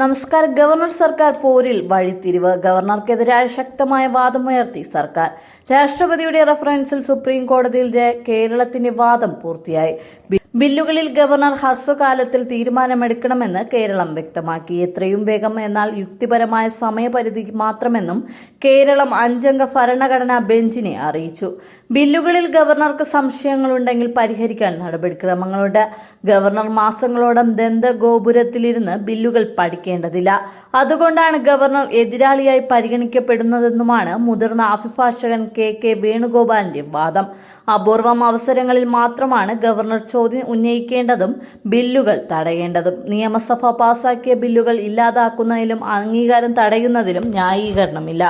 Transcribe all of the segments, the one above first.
നമസ്കാരം. ഗവർണർ സർക്കാർ പോരിൽ വഴിത്തിരിവ്. ഗവർണർക്കെതിരായ ശക്തമായ വാദമുയർത്തി സർക്കാർ. രാഷ്ട്രപതിയുടെ റഫറൻസിൽ സുപ്രീം കോടതിയിലെ കേരളത്തിന്റെ വാദം പൂർത്തിയായി. ബില്ലുകളിൽ ഗവർണർ ഹ്രസ്വകാലത്തിൽ തീരുമാനമെടുക്കണമെന്ന് കേരളം വ്യക്തമാക്കി. എത്രയും വേഗം എന്നാൽ യുക്തിപരമായ സമയപരിധി മാത്രമെന്നും കേരളം അഞ്ചംഗ ഭരണഘടനാ ബെഞ്ചിനെ അറിയിച്ചു. ബില്ലുകളിൽ ഗവർണർക്ക് സംശയങ്ങളുണ്ടെങ്കിൽ പരിഹരിക്കാൻ നടപടിക്രമങ്ങളുണ്ട്. ഗവർണർ മാസങ്ങളോളം ദന്തഗോപുരത്തിലിരുന്ന് ബില്ലുകൾ പഠിക്കേണ്ടതില്ല. അതുകൊണ്ടാണ് ഗവർണർ എതിരാളിയായി പരിഗണിക്കപ്പെടുന്നതെന്നുമാണ് മുതിർന്ന അഭിഭാഷകൻ കെ കെ വേണുഗോപാലിന്റെ വാദം. അപൂർവം അവസരങ്ങളിൽ മാത്രമാണ് ഗവർണർ ചോദ്യം ഉന്നയിക്കേണ്ടതും ബില്ലുകൾ തടയേണ്ടതും. നിയമസഭ പാസാക്കിയ ബില്ലുകൾ ഇല്ലാതാക്കുന്നതിലും അംഗീകാരം തടയുന്നതിലും ന്യായീകരണമില്ല.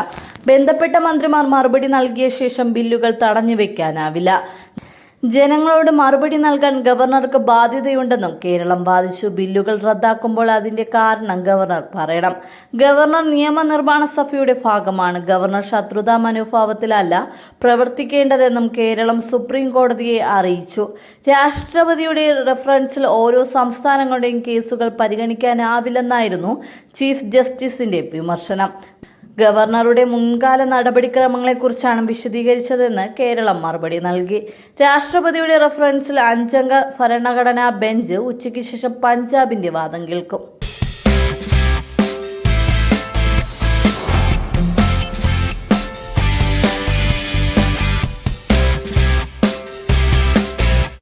ബന്ധപ്പെട്ട മന്ത്രിമാർ മറുപടി നൽകിയ ശേഷം ബില്ലുകൾ തടഞ്ഞു വെക്കാനാവില്ല ജനങ്ങളോട് മറുപടി നൽകാൻ ഗവർണർക്ക് ബാധ്യതയുണ്ടെന്നും കേരളം വാദിച്ചു ബില്ലുകൾ റദ്ദാക്കുമ്പോൾ അതിന്റെ കാരണം ഗവർണർ പറയണം. ഗവർണർ നിയമനിർമ്മാണ സഭയുടെ ഭാഗമാണ്. ഗവർണർ ശത്രുതാ മനോഭാവത്തിലല്ല പ്രവർത്തിക്കേണ്ടതെന്നും കേരളം സുപ്രീം കോടതിയെ അറിയിച്ചു. രാഷ്ട്രപതിയുടെ റഫറൻസിൽ ഓരോ സംസ്ഥാനങ്ങളുടെയും കേസുകൾ പരിഗണിക്കാനാവില്ലെന്നായിരുന്നു ചീഫ് ജസ്റ്റിസിന്റെ വിമർശനം. ഗവർണറുടെ മുൻകാല നടപടിക്രമങ്ങളെക്കുറിച്ചാണ് വിശദീകരിച്ചതെന്ന് കേരളം മറുപടി നൽകി. രാഷ്ട്രപതിയുടെ റഫറൻസിൽ അഞ്ചംഗ ഭരണഘടനാ ബെഞ്ച് ഉച്ചയ്ക്ക് ശേഷം പഞ്ചാബിന്റെ വാദം കേൾക്കും.